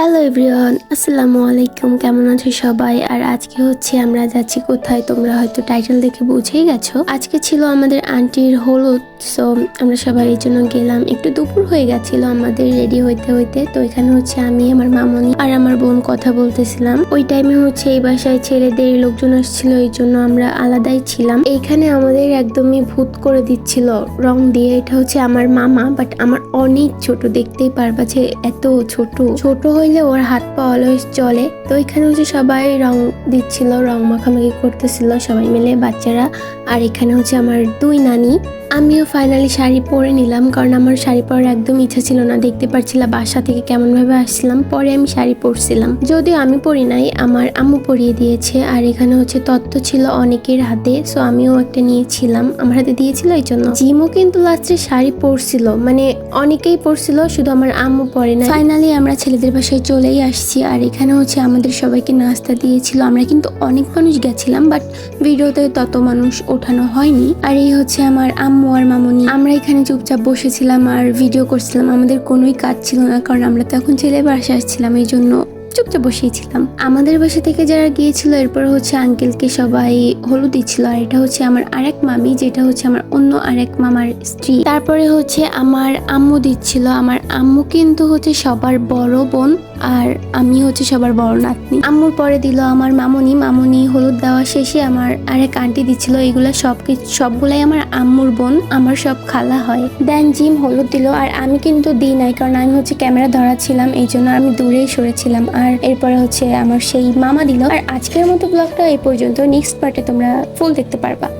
Hello everyone আসসালামু আলাইকুম, কেমন আছো সবাই? আর আজকে হচ্ছে আমরা যাচ্ছি কোথায়? তোমরা হয়তো টাইটেল দেখে বুঝেই গেছো। আজকে ছিল আমাদের আন্টির হলুদ সো আমরা সবাই এই জন্য গেলাম। একটু দুপুর হয়ে গেছিল আমাদের রেডি হইতে হইতে, তো এখানে হচ্ছে আমি, আমার মামনি আর আমার বোন কথা বলতেছিলাম। ওই টাইমে হচ্ছে এই বাসায় ছেলেদের লোকজন আসছিল, এই জন্য আমরা আলাদাই ছিলাম। এইখানে আমাদের একদমই ভূত করে দিচ্ছিল, রং দিয়ে। এটা হচ্ছে আমার মামা বাট আমার অনেক ছোট, দেখতেই পারবা যে এত ছোট। ছোট হইলে ওর হাত পা অলওয়েজ চলে। তো এখানে হচ্ছে সবাই রং দিচ্ছিল, রং মাখামাখি করতেছিল সবাই মিলে, বাচ্চারা। আর এখানে হচ্ছে আমার দুই নানি। আমিও ফাইনালি শাড়ি পরে নিলাম, কারণ আমার শাড়ি পরার একদম ইচ্ছা ছিল না। দেখতে পারছিলাম বাসা থেকে কেমন ভাবে আসছিলাম, পরে আমি শাড়ি পরছিলাম। যদিও আমি পরি নাই, আমার আম্মু পরিয়ে দিয়েছে। আর এখানে হচ্ছে তত্ত্ব ছিল অনেকের হাতে সো আমিও একটা নিয়েছিলাম। আমার হাতে দিয়েছিল এই জন্য। জিমও কিন্তু লাস্টে শাড়ি পরছিল মানে অনেকেই পরছিল, শুধু আমার আম্মু পরে না ফাইনালি আমরা ছেলেদের বাসায় চলেই আসছি আর এখানে হচ্ছে আমাদের সবাইকে নাস্তা দিয়েছিল। আমরা কিন্তু অনেক মানুষ গেছিলাম বাট ভিডিওতে তত মানুষ ওঠানো হয়নি। আর এই হচ্ছে আমার আম্মু আর মামনি। আমরা এখানে চুপচাপ বসেছিলাম আর ভিডিও করছিলাম। আমাদের কোনোই কাজ ছিল না, কারণ আমরা তো এখন ছেলে বাসা আসছিলাম, এই জন্য চুপচাপ বসিয়েছিলাম আমাদের বাসা থেকে যারা গিয়েছিল, এরপর হচ্ছে আঙ্কেলকে সবাই হলুদ দিচ্ছিল। আর এটা হচ্ছে আমার আরেক মামি, যেটা হচ্ছে আমার অন্য আরেক মামার স্ত্রী। তারপরে হচ্ছে আমার আম্মু দিচ্ছিল। আমার আম্মু কিন্তু হচ্ছে সবার বড় বোন। আর আমি হচ্ছে সবার বড় নাতনি। আম্মুর পরে দিল আমার মামনি। মামনি হলুদ দেওয়া শেষে আমার আরেক আন্টি দিচ্ছিল। এগুলো সব সবগুলাই আমার আম্মুর বোন। আমার সব খালা হয়। দেন জিম হলুদ দিল। আর আমি কিন্তু দিই নাই, কারণ আমি হচ্ছে ক্যামেরা ধরা ছিলাম, এই জন্য আমি দূরেই সরেছিলাম। আর এরপরে হচ্ছে আমার সেই মামা দিল। আর আজকের মতো ব্লগটা এই পর্যন্ত। নেক্সট পার্টে তোমরা ফুল দেখতে পারবা।